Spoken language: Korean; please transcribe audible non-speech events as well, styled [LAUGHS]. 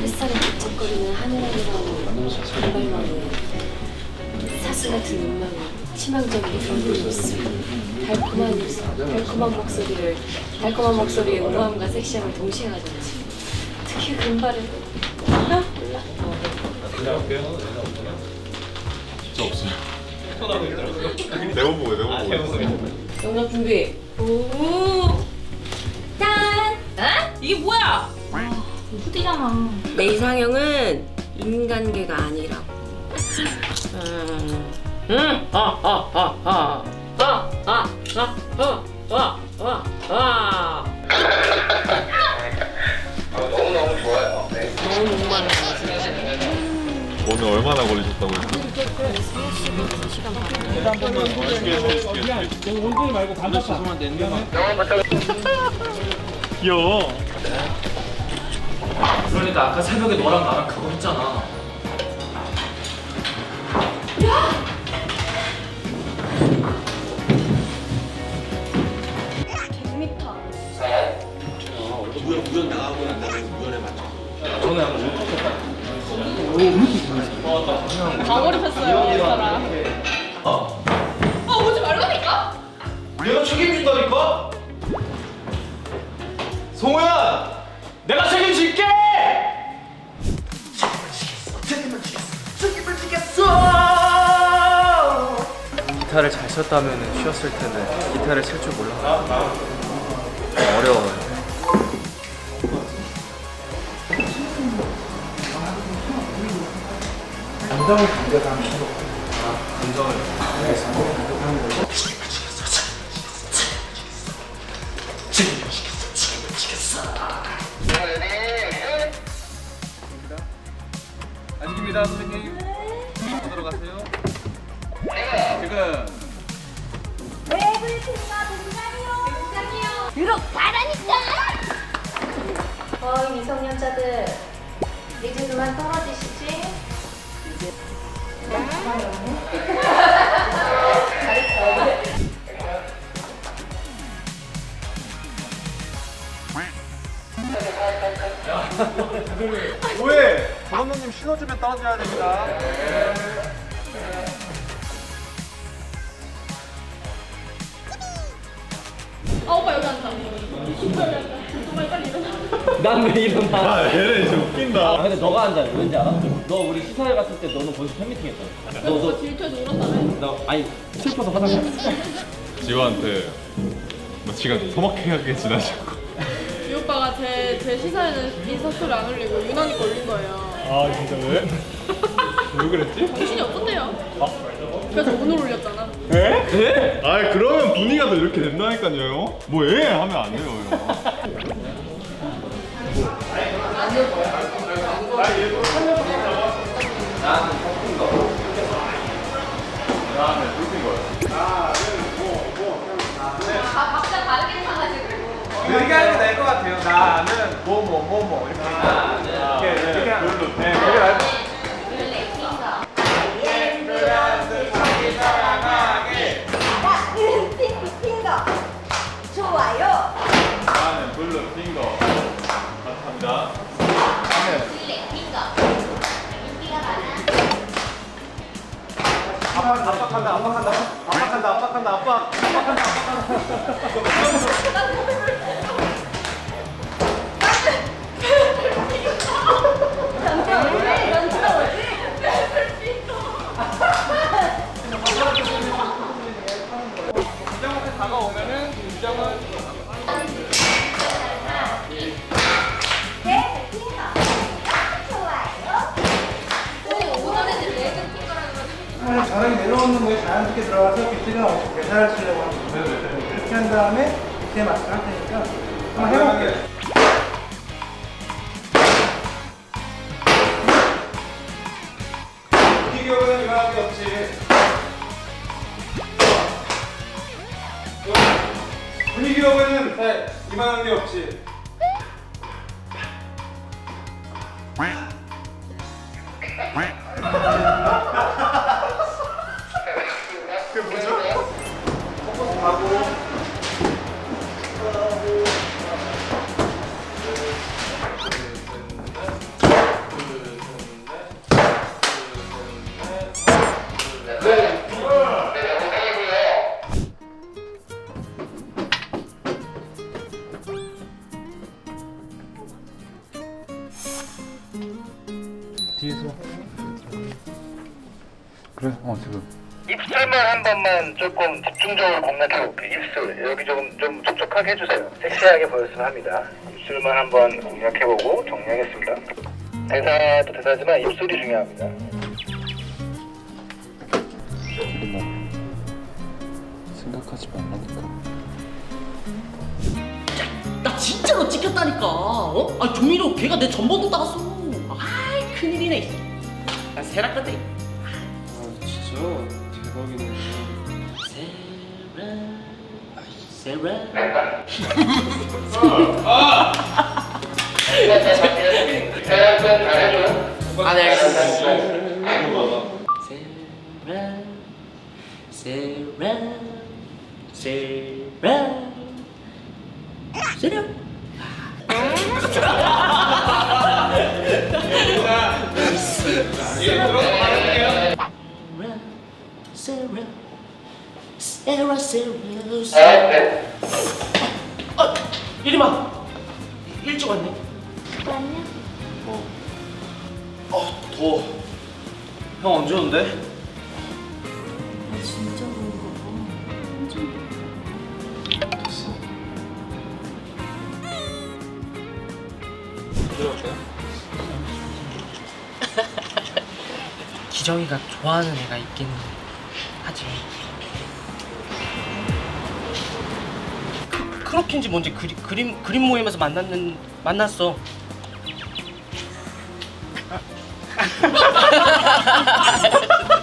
햇살에 반짝거리는 하늘하늘하고 단발머리 사슴 같은 눈망울 치명적인 붉은 입술 달콤한 입술 달콤한 목소리를 달콤한 목소리에 우아함과 섹시함을 동시에 가졌지 특히 금발은 아 몰라 진짜 없어요. 네번 보고 네번 보고. 영상 준비 오 짠! 에? 이게 뭐야? 후디잖아. 내 이상형은 인간계가 아니라고. 음, 음, 아, 아, 아, 아, 아, 아, 아, 아, 아, 아, 아. 너무너무 좋아요. 네. 너무 목마르다 진짜. 오늘 얼마나 걸리셨다고요? 귀여워. 그러니까 아까 새벽에 너랑 나랑 그거 했잖아. 저는 약간 울컥했다. 과거를 폈어요, 이 사람. 어? 아, 오지 말라니까? 내가 책임진다니까? 송우야! 내가 책임질게! 책임을 지겠어! 책임을 지겠어! 기타를 잘 쳤다면 쉬었을 텐데 기타를 칠 줄 몰라. 어려워요. 감정을 감정하는 아, 감정을. 고맙습니다, 선생님. 어디로 가세요? 지금. 웹을 틀마 농담이요. 농담이요. 유럽 바라니까. 어, 미성년자들 이제 그만 떨어지시지. 이제. 네. 왜? 감독님 신호주면 떨어져야 됩니다. 아, 오빠 여기 앉아. 정말 빨리 일어나. 난왜 일어나? 아, 얘네 진짜 아 웃긴다. 근데 너가 앉아 왠지 알아? 너 우리 시사회 갔을 때 너는 거기서 팬미팅 했잖아 오빠 질투해서 울었다며? 너 아니 슬퍼서 화장실 지호한테 너 지금 소박하게 지나시고. 제, 제 시사에는 스토리 안 올리고 유난히 걸린 거예요. 아 진짜 왜? [LAUGHS] 왜 그랬지? 정신이 없었대요. 그래서 오늘 올렸잖아. 에? 아 그러면 분위기가 더 이렇게 된다니까요. 뭐에 하면 안 돼요. 하는 게 나을 것 같아요. 나는 뭐뭐 뭐뭐 이렇게. 이렇게 이렇게. 네, 압박한다 압박한다. 압박한다 압박한다 압박. 압박한다 압박한다. [LAUGHS] 자랑이 내려오는 거에 자연스럽게 들어가서 비트가 없이 대사를 치려고 합니다. 이렇게 한 다음에 비트에 맞춰 할 테니까 한번 해볼게요. 기교는 게 없지. 분위기로는 이만한 게 없지. [LAUGHS] 그게 뭐죠? 포커스 가고 뒤에서 그래 어 지금 입술만 한 번만 조금 집중적으로 공략해 볼게요. 입술 여기 좀, 좀 촉촉하게 해주세요. 섹시하게 보였으면 합니다. 입술만 한번 공략해보고 정리하겠습니다. 대사도 대사지만 입술이 중요합니다. 생각하지 말라니까 나 진짜로 찍혔다니까. 어? 아 종이로 걔가 내 전번도 따갔어. 큰일이네. 아 세라 건데. 아 진짜 대박이네. 세라. 세라. 대학은 잘해줘요. 아, 네, 알겠습니다. 세라, 세라, 세라, 세라. 세라, 세라, 세라, 세라. 아, 이리마. 일찍 왔네. 왔냐? 어 더워. 형 언제 온대? 아 진짜 그런가 봐. 엄청 기정이가 좋아하는 애가 있긴 하지. 크, 크로킨지 뭔지 그리, 그림 그림 모임에서 만났는 만났어. [LAUGHS]